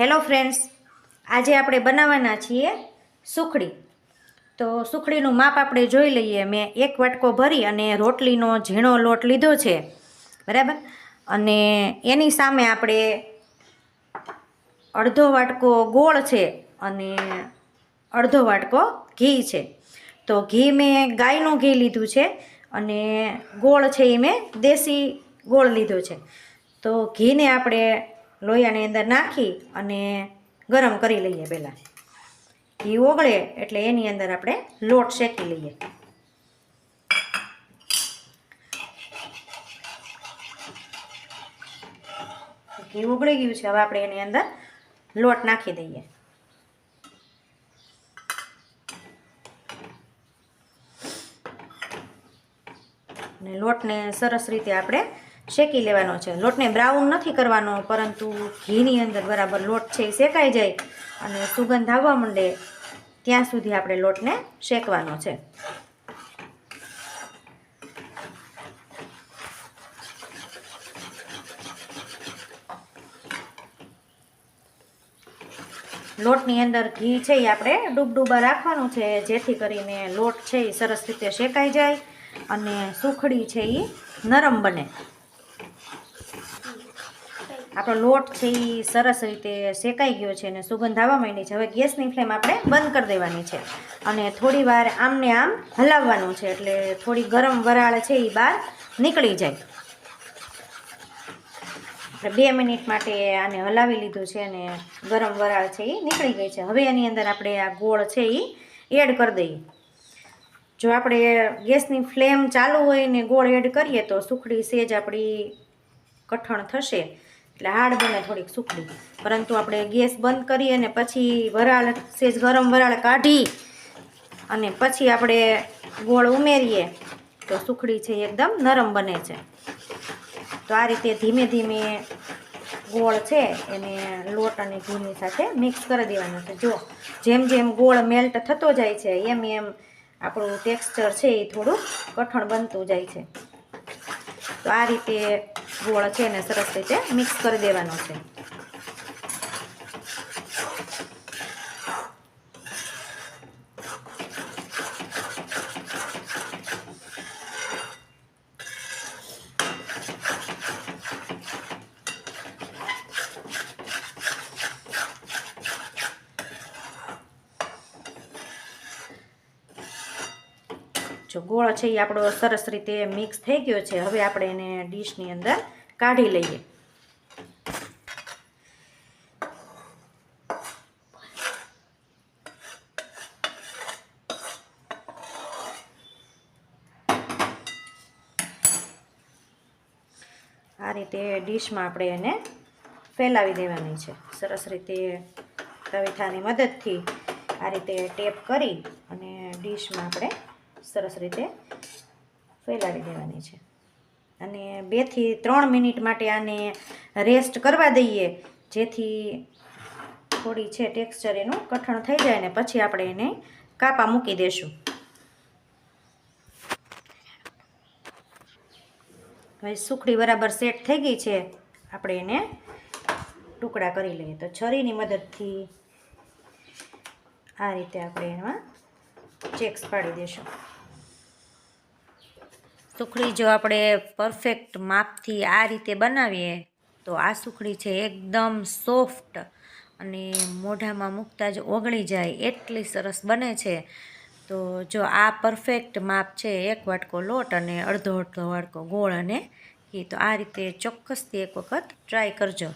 Hello friends, આજે આપણે બનાવવાના છીએ સુખડી. તો સુખડીનું માપ આપણે જોઈ લઈએ. મેં એક વાટકો ભરી અને રોટલીનો ઝીણો લોટ લીધો છે. બરાબર? અને એની સામે આપણે અડધો વાટકો ગોળ છે અને અડધો વાટકો ઘી છે. તો ઘી મેં ગાયનું ઘી લીધું છે અને ગોળ છે એ મેં દેશી ગોળ લીધો છે. તો ઘીને આપણે લોહીયાની અંદર નાખી અને ગરમ કરી લઈએ પહેલાં. ઘી ઓગળે એટલે એની અંદર આપણે લોટ શેકી લઈએ. ઘી ઉગળી ગયું છે. હવે આપણે એની અંદર લોટ નાખી દઈએ. અને લોટને સરસ રીતે આપણે શેકી લેવાનો છે. લોટને બ્રાઉન નથી કરવાનો, પરંતુ ઘીની અંદર બરાબર લોટ છે એ શેકાઈ જાય અને સુગંધ આવવા માંડે ત્યાં સુધી આપણે લોટને શેકવાનો છે. લોટની અંદર ઘી છે એ આપણે ડૂબડૂબા રાખવાનું છે, જેથી કરીને લોટ છે એ સરસ રીતે શેકાઈ જાય અને સુખડી છે એ નરમ બને. આપણો લોટ છે એ સરસ રીતે શેકાઈ ગયો છે અને સુગંધ આવવા માંડી છે. હવે ગેસની ફ્લેમ આપણે બંધ કરી દેવાની છે અને થોડી વાર આમને આમ હલાવવાનું છે એટલે થોડી ગરમ વરાળ છે એ બહાર નીકળી જાય. આપણે બે મિનિટ માટે આને હલાવી લીધું છે અને ગરમ વરાળ છે એ નીકળી ગઈ છે. હવે એની અંદર આપણે આ ગોળ છે એ એડ કરી દઈએ. જો આપણે ગેસની ફ્લેમ ચાલુ હોય ને ગોળ એડ કરીએ તો સુખડી સેજ આપણી કઠણ થશે. એટલે હાડ બને થોડીક સુખડી. પરંતુ આપણે ગેસ બંધ કરીએ અને પછી વરાળ, સેજ ગરમ વરાળ કાઢી અને પછી આપણે ગોળ ઉમેરીએ તો સુખડી છે એકદમ નરમ બને છે. તો આ રીતે ધીમે ધીમે ગોળ છે એને લોટ અને ઘીની સાથે મિક્સ કરી દેવાનો છે. જો જેમ જેમ ગોળ મેલ્ટ થતો જાય છે, એમ એમ આપણું ટેક્સચર છે એ થોડું કઠણ બનતું જાય છે. તો આ રીતે ગોળ છે એને સરસ રીતે મિક્સ કરી દેવાનો છે. જો ગોળ છે એ આપણો સરસ રીતે મિક્સ થઈ ગયો છે. હવે આપણે એને ડીશની અંદર કાઢી લઈએ. આ રીતે ડીશમાં આપણે એને ફેલાવી દેવાની છે. સરસ રીતે તવીથાની મદદથી આ રીતે ટેપ કરી અને ડીશમાં આપણે સરસ રીતે ફેલાવી દેવાની છે. અને બેથી ત્રણ મિનિટ માટે આને રેસ્ટ કરવા દઈએ, જેથી થોડી છે ટેક્સચર એનું કઠણ થઈ જાય ને પછી આપણે એને કાપા મૂકી દેશું. હવે સુખડી બરાબર સેટ થઈ ગઈ છે, આપણે એને ટુકડા કરી લઈએ. તો છરીની મદદથી આ રીતે આપણે એમાં ચેક્સ પાડી દેશું. સુખડી જો આપણે પરફેક્ટ માપથી આ રીતે બનાવીએ, તો આ સુખડી છે એકદમ સોફ્ટ અને મોઢામાં મૂકતા જ ઓગળી જાય, એટલી સરસ બને છે. તો જો આ પરફેક્ટ માપ છે, એક વાટકો લોટ અને અડધો અડધો વાટકો ગોળ અને ઘી, તો આ રીતે ચોક્કસથી એક વખત ટ્રાય કરજો.